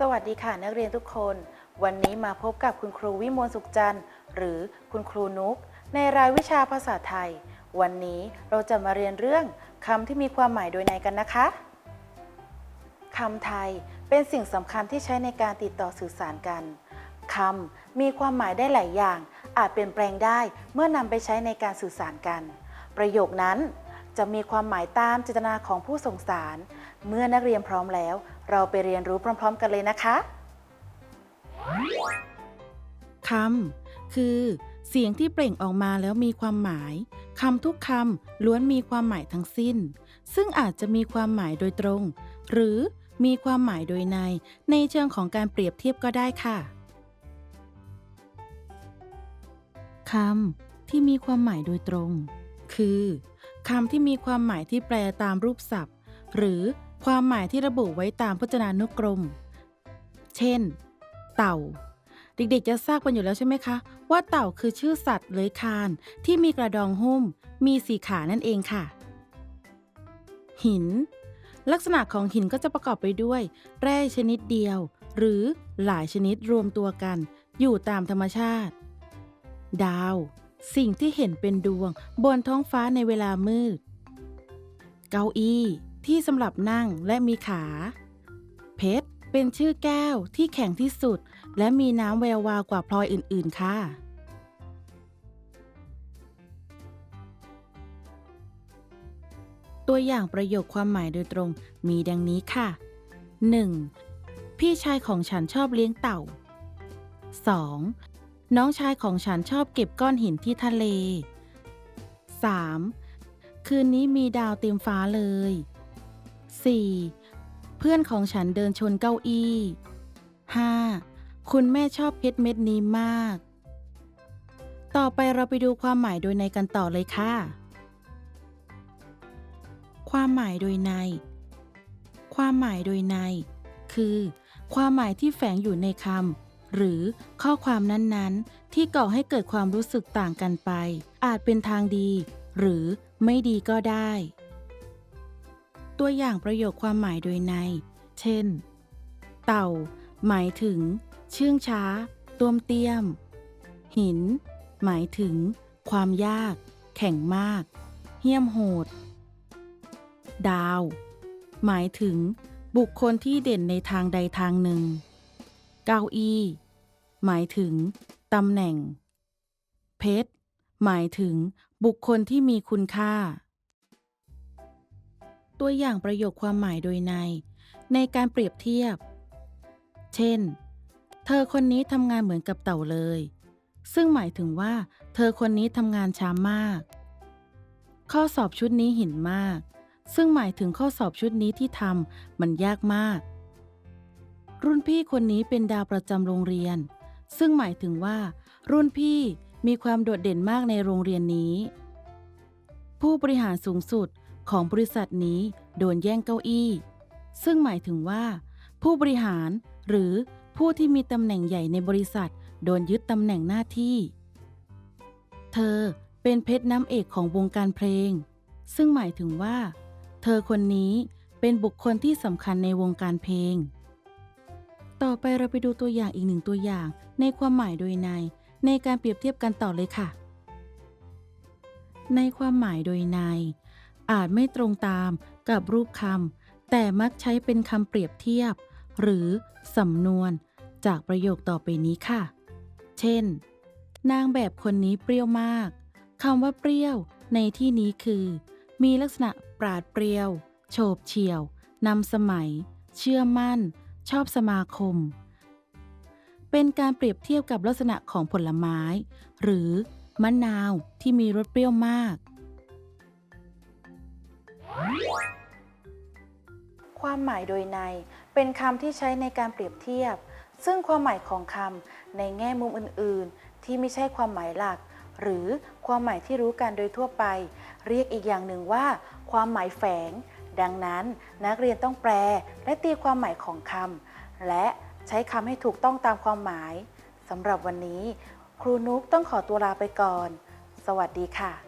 สวัสดีค่ะนักเรียนทุกคน วันนี้มาพบกับคุณครูวิมลสุขจันทร์ หรือคุณครูนุก ในรายวิชาภาษาไทย วันนี้เราจะมาเรียนเรื่องคำที่มีความหมายโดยในกันนะคะคำไทยเป็นสิ่งสำคัญที่ใช้ในการติดต่อสื่อสารกันคำมีความหมายได้หลายอย่าง อาจเปลี่ยนแปลงได้เมื่อนำไปใช้ในการสื่อสารกัน ประโยคนั้นจะมีความหมายตามเจตนาของผู้ส่งสาร เมื่อนักเรียนพร้อมแล้ว เราไปเรียนรู้พร้อม ๆ กันเลยนะคะคำคือ เสียงที่เปล่งออกมาแล้วมีความหมายคำทุกคำล้วนมีความหมายทั้งสิ้น ซึ่งอาจจะมีความหมายโดยตรง หรือมีความหมายโดยใน ในเชิงของการเปรียบเทียบก็ได้ค่ะคำที่มีความหมายโดยตรง คือคำที่มีความหมายที่แปลตามรูปศัพท์ หรือ ความหมายที่ระบุไว้ตามพจนานุกรม เช่น เต่า เด็กๆจะทราบกันอยู่แล้วใช่ไหมคะ ว่าเต่าคือชื่อสัตว์เลื้อยคลานที่มีกระดองหุ้ม มีสีขานั่นเองค่ะ หิน ลักษณะของหินก็จะประกอบไปด้วย แร่ชนิดเดียว หรือหลายชนิดรวมตัวกัน อยู่ตามธรรมชาติ ดาว สิ่งที่เห็นเป็นดวง บนท้องฟ้าในเวลามืด เก้าอี้ ที่สำหรับนั่งและมีขา เพชรเป็นชื่อแก้วที่แข็งที่สุด และมีน้ำแวววาวกว่าพลอยอื่น ๆ ค่ะ ตัวอย่างประโยคความหมายโดยตรงมีดังนี้ค่ะ 1. พี่ชายของฉันชอบเลี้ยงเต่า 2. น้องชายของฉันชอบเก็บก้อนหินที่ทะเล 3. คืนนี้มีดาวเต็มฟ้าเลย 4. เพื่อนของฉันเดินชนเก้าอี้ 5. คุณแม่ชอบเพชรเม็ดนี้มาก ต่อไปเราไปดูความหมายโดยในกันต่อเลยค่ะ ความหมายโดยใน ความหมายโดยใน คือ ความหมายที่แฝงอยู่ในคำหรือข้อความนั้นๆ ที่ก่อให้เกิดความรู้สึกต่างกันไป อาจเป็นทางดี หรือไม่ดีก็ได้ ตัวอย่างประโยคความหมายโดยใน เช่น เต่า หมายถึง เชื่องช้าต้วมเตี้ยม หิน หมายถึง ความยาก แข็งมาก เหี้ยมโหด ดาว หมายถึง บุคคลที่เด่นในทางใดทางหนึ่ง เก้าอี้ หมายถึงตำแหน่ง เพชร หมายถึงบุคคลที่มีคุณค่า ตัวอย่างประโยคความหมายโดยใน ในการเปรียบเทียบ เช่น เธอคนนี้ทำงานเหมือนกับเต่าเลย ซึ่งหมายถึงว่า เธอคนนี้ทำงานช้ามาก ข้อสอบชุดนี้หินมาก ซึ่งหมายถึงข้อสอบชุดนี้ที่ทำมันยากมาก รุ่นพี่คนนี้เป็นดาวประจำโรงเรียน ซึ่งหมายถึงว่า รุ่นพี่มีความโดดเด่นมากในโรงเรียนนี้ ผู้บริหารสูงสุด ของบริษัทนี้โดนแย่งเก้าอี้ ซึ่งหมายถึงว่า ผู้บริหารหรือผู้ที่มีตำแหน่งใหญ่ในบริษัท โดนยึดตำแหน่งหน้าที่ เธอเป็นเพชรน้ำเอกของวงการเพลง ซึ่งหมายถึงว่า เธอคนนี้เป็นบุคคลที่สำคัญในวงการเพลง ต่อไปเราไปดูตัวอย่างอีกหนึ่งตัวอย่างในความหมายโดยใน ในการเปรียบเทียบกันต่อเลยค่ะ ในความหมายโดยใน อาจไม่ตรงตามกับรูปคำแต่มักใช้เป็นคำเปรียบเทียบ หรือสำนวนจากประโยคต่อไปนี้ค่ะ เช่น นางแบบคนนี้เปรี้ยวมากคำว่าเปรี้ยวในที่นี้คือ มีลักษณะปราดเปรียว โฉบเฉี่ยวนำสมัย เชื่อมั่น ชอบสมาคม เป็นการเปรียบเทียบกับลักษณะของผลไม้ หรือมะนาวที่มีรสเปรี้ยวมาก ความหมายโดยในเป็นคำที่ใช้ในการเปรียบเทียบ ซึ่งความหมายของคำในแง่มุมอื่น ๆ ที่ไม่ใช่ความหมายหลัก หรือความหมายที่รู้กันโดยทั่วไป เรียกอีกอย่างหนึ่งว่า ความหมายแฝง ดังนั้นนักเรียนต้องแปลและตีความหมายของคำและใช้คำให้ถูกต้องตามความหมายสำหรับวันนี้ ครูนุกต้องขอตัวลาไปก่อน สวัสดีค่ะ